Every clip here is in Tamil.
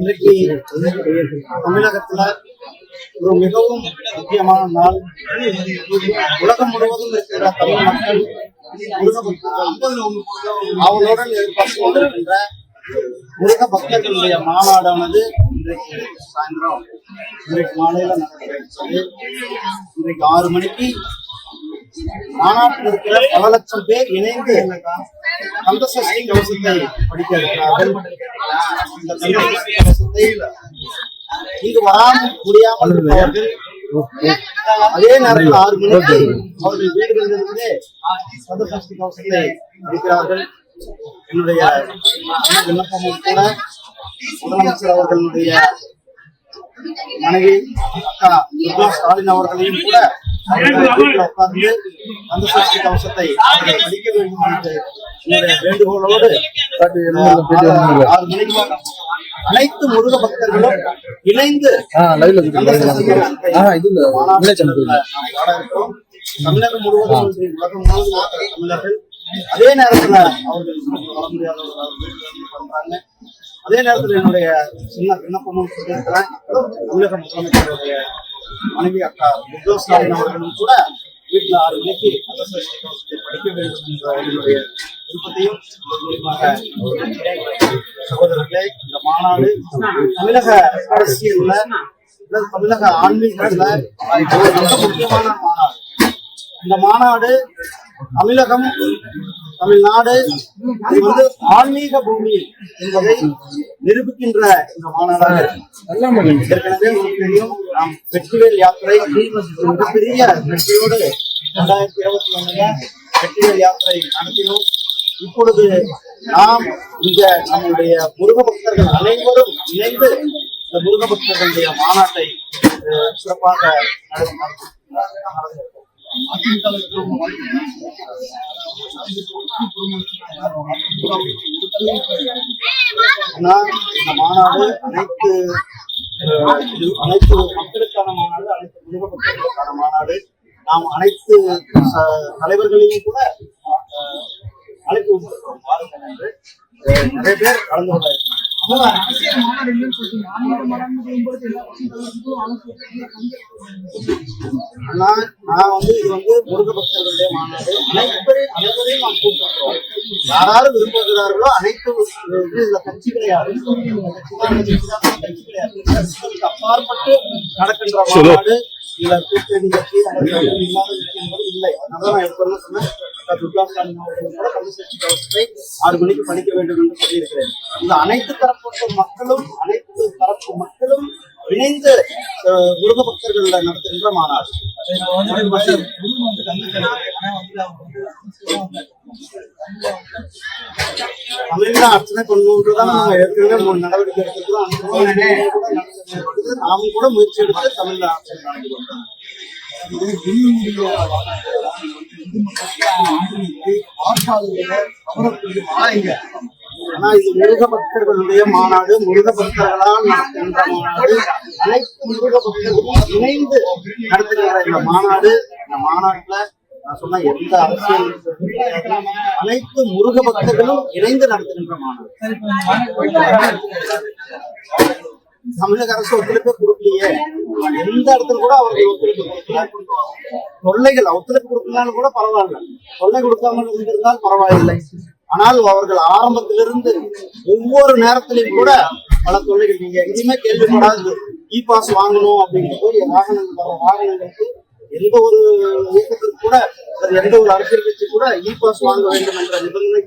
இன்றைக்கு தமிழகத்துல ஒரு மிகவும் முக்கியமான நாள். உலகம் முழுவதும் இருக்கிற தமிழ் மக்கள் முருக பக்தர்கள் அவளுடன் எதிர்பார்த்து கொண்டிருக்கின்ற முருக பக்தர்களுடைய மாநாடானது இன்றைக்கு சாயந்தரம். இன்றைக்கு மாலையில நடக்கிறது. இன்றைக்கு ஆறு மணிக்கு மாநாட்டில் இருக்கிற பல லட்சம் பேர் இணைந்து கந்த சஷ்டி கவசத்தை படிக்க இருக்கிறார்கள் இந்த கந்த கவசத்தை இங்கு வராமல் முடியாமல் இருப்பவர்கள். அதே நேரத்தில் ஆறு மணிக்கு அவர்கள் வீடுகளிலிருந்தே கந்த சஷ்டி கவசத்தை படிக்கிறார்கள் என்னுடைய விண்ணப்பமும் கூட முதலமைச்சர் அவர்களுடைய மனைவி அக்கா துர்கா ஸ்டாலின் அவர்களையும் கூட உட்கார்ந்து அந்த சஷ்டி கவசத்தை அவர்கள் படிக்க வேண்டும் என்று என்னுடைய வேண்டுகோளோடு ஆறு மணிக்கு அனைத்து முருக பக்தர்களும் இணைந்து. தமிழகம் முழுவதும் உலகம் முழுவதும் தமிழர்கள். அதே நேரத்துல அவர்கள் வர முடியாதவர்கள் பண்றாங்க. அதே நேரத்துல என்னுடைய சின்ன விண்ணப்பமும் சொல்லியிருக்கிறேன். தமிழக முதலமைச்சருடைய மனைவி அக்கா துர்கா ஸ்டாலின் அவர்களும் கூட வீட்டில் ஆறு மணிக்கு படிக்க வேண்டும் என்ற என்னுடைய விருப்பத்தையும் சகோதரர்களே இந்த மாநாடு தமிழக அரசியல்ல தமிழக ஆன்மீகத்துல முக்கியமான மாநாடு. இந்த மாநாடு தமிழகம் தமிழ்நாடு வந்து ஆன்மீக பூமி என்பதை நிரூபிக்கின்ற இந்த மாநாடாக ஏற்கனவே தெரியும். நாம் வெற்றிவேல் யாத்திரை மிகப்பெரிய வெற்றியோடு இரண்டாயிரத்தி இருபத்தி ஒண்ணுல வெற்றிவேல் யாத்திரை நடத்தினோம். இப்பொழுது நாம் இங்க நம்முடைய முருக பக்தர்கள் அனைவரும் இணைந்து இந்த முருக பக்தர்களுடைய மாநாட்டை அஹ், சிறப்பாக நடத்தி- நடத்தி- ஆனா, இந்த மாநாடு அனைத்து அனைத்து மக்களுக்கான மாநாடு அனைத்து குடும்ப மாநாடு நாம் அனைத்து தலைவர்களையும் கூட அஹ், அழைப்பு வாருங்கள் என்று நிறைய பேர் கலந்து கொள்ள ஆனா நான் வந்து இது வந்து முருக பக்தர்களுடைய மாநாடு. அனைவரையும் அனைவரையும் நாம் கூப்பிட்டுருக்கோம் யாராரு விரும்புகிறார்களோ அனைத்து இது இதுல கட்சி கிடையாது. இந்த கட்சி கிடையாது. கட்சிகளுக்கு அப்பாற்பட்டு நடக்கின்ற மாநாடு இதுல கூட்டணி கட்சி அல்லது இல்லாத என்பது இல்லை அதனால நான் எப்பொழுதும் சொன்னேன் அக்கா துர்கா ஸ்டாலின் அவர்கள் கூட கந்தசஷ்டி கவசத்தை ஆறு மணிக்கு படிக்க வேண்டும் என்று சொல்லியிருக்கிறேன் இந்த அனைத்து தரப்பட்ட மக்களும் அனைத்து தரப்பு மக்களும் இணைந்து அஹ், முருக பக்தர்கள் நடத்துகின்ற மாநாடு தமிழ்ல அர்ச்சனை கொண்டு தான் நம்ம ஏற்கனவே மூணு நடவடிக்கை எடுத்துக்கிறோம் அந்த நாமும் கூட முயற்சி எடுத்து தமிழ்ல அர்ச்சனை நடந்து கொண்டோம். ஆனா இது முருக பக்தர்களுடைய மாநாடு முருக பக்தர்களால் நடத்துகின்ற மாநாடு அனைத்து முருக பக்தர்களும் இணைந்து நடத்துகின்ற இந்த மாநாடு இந்த மாநாட்டுல சொன்ன எந்த அரசியல் அனைத்து முருக பக்தர்களும் இணைந்து நடத்துகின்ற மாநாடு. தமிழக அரசு ஒத்துழைப்பே கொடுக்கலையே. எந்த இடத்துல கூட அவர்கள் ஒத்துழைப்பு கொடுக்கல. தொல்லைகள் ஒத்துழைப்பு கொடுக்கலன்னு கூட பரவாயில்ல. தொல்லை கொடுக்காமல் இருந்திருந்தால் பரவாயில்லை. ஆனால் அவர்கள் ஆரம்பத்திலிருந்து ஒவ்வொரு நேரத்திலையும் கூட பல தொல்லைகள். நீங்க எங்கேயுமே கேள்விப்படாது. இ பாஸ் வாங்கணும் அப்படின்னு போய் வாகனங்கள் வர வாகனங்களுக்கு எந்த ஒரு இயக்கத்திற்கு கூட அல்லது எந்த ஒரு அரசியல் கட்சி கூட இ பாஸ் வாங்க வேண்டும் என்ற நிபந்தனை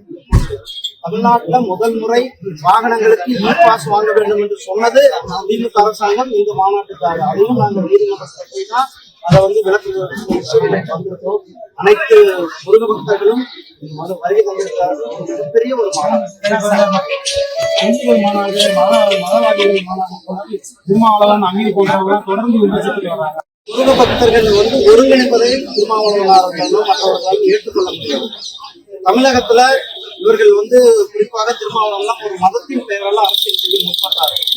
தமிழ்நாட்டுல முதல் முறை வாகனங்களுக்கு இ பாஸ் வாங்க வேண்டும் என்று சொன்னது திமுக அரசாங்கம் இந்த மாநாட்டுக்காக. அதையும் நாங்கள் நீதிமன்றத்தில் போய் தான் அதை வந்து விளக்கு வந்திருக்கிறோம். வந்திருக்கோம் அனைத்து முருக பக்தர்களும் மறு வருகை தந்திருக்கிறார்கள். மிகப்பெரிய ஒரு மாநாடு. மாநாடு மதவாதிகள் மாநாடு போது திருமாவளவன் அமீர் போன்றவர்கள் தொடர்ந்து விமர்சித்து வர்றாங்க முருக பக்தர்கள் வந்து ஒருங்கிணைப்பதை திருமாவளவனார்களும் மற்றவர்களால் ஏற்றுக்கொள்ள முடியாது தமிழகத்துல இவர்கள் வந்து குறிப்பாக திருமாவளவன்லாம் ஒரு மதத்தின் பெயரால் அரசியல் செய்ய முற்பட்டார்கள்.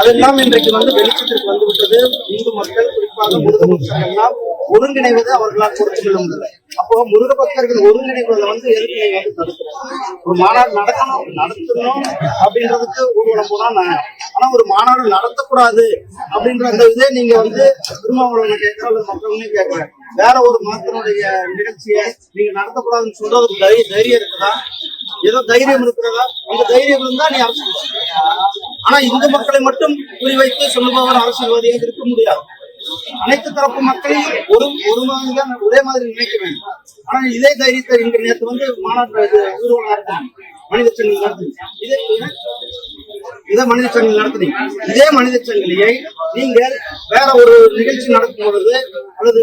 அதெல்லாம் இன்றைக்கு வந்து வெளிச்சத்திற்கு வந்து விட்டது இந்து மக்கள் குறிப்பாக முருக பக்தர்கள் எல்லாம் ஒருங்கிணைவது அவர்களால் பொறுத்துக்கொள்ள முடியல. அப்போ முருக பக்தர்கள் ஒருங்கிணைவதை வந்து எதுக்கு நீங்க வந்து தடுக்கிறேன் ஒரு மாநாடு நடக்கணும் நடத்தணும் அப்படின்றதுக்கு ஊர்வலம் போனா நான். ஆனா ஒரு மாநாடு நடத்தக்கூடாது அப்படின்ற அந்த இதே நீங்க வந்து திருமாவளவனை கேட்கற அல்லது மக்கள்னே கேட்கிறேன் வேற ஒரு மதத்தினுடைய நிகழ்ச்சியை நீங்க நடத்தக்கூடாதுன்னு சொல்றதுக்கு தை- தைரியம் இருக்குதா? ஏதோ தைரியம் இருக்கிறதா? அந்த தைரியம் இருந்தா நீ அரசியல் ஆனா இந்து மக்களை மட்டும் குறிவைத்து சொல்லுபவர் அரசியல்வாதியாக இருக்க முடியாது. அனைத்து தரப்பு மக்களையும் ஒரு ஒரு மாதிரிதான் ஒரே மாதிரி நினைக்க வேண்டும். ஆனா இதே தைரியத்தை இன்று நேற்று வந்து மாநாட்டு இது ஊர்வலம் மனித சங்கம் நடத்தினீங்க இதே இதே மனித சங்கம் நடத்தினீங்க. இதே மனித சங்கிலியை நீங்கள் வேற ஒரு நிகழ்ச்சி நடக்கும் பொழுது அல்லது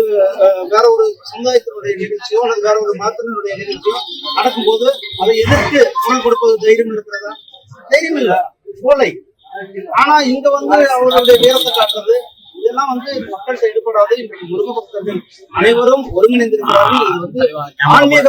வேற ஒரு சமுதாயத்தினுடைய நிகழ்ச்சியோ அல்லது வேற ஒரு மதத்தினுடைய நிகழ்ச்சியோ நடக்கும்போது அதை எதிர்த்து குரல் கொடுப்பது தைரியம் இருக்கிறதா? தைரியம் இல்ல. கோலை ஆனா இங்க வந்து அவர்களுடைய வீரத்தை காட்டுறது இதெல்லாம் வந்து மக்கள்கிட்ட ஈடுபடாது இன்றைக்கு முருக பக்தர்கள் அனைவரும் ஒருங்கிணைந்திருக்கிறார்கள். இது வந்து ஆன்மீக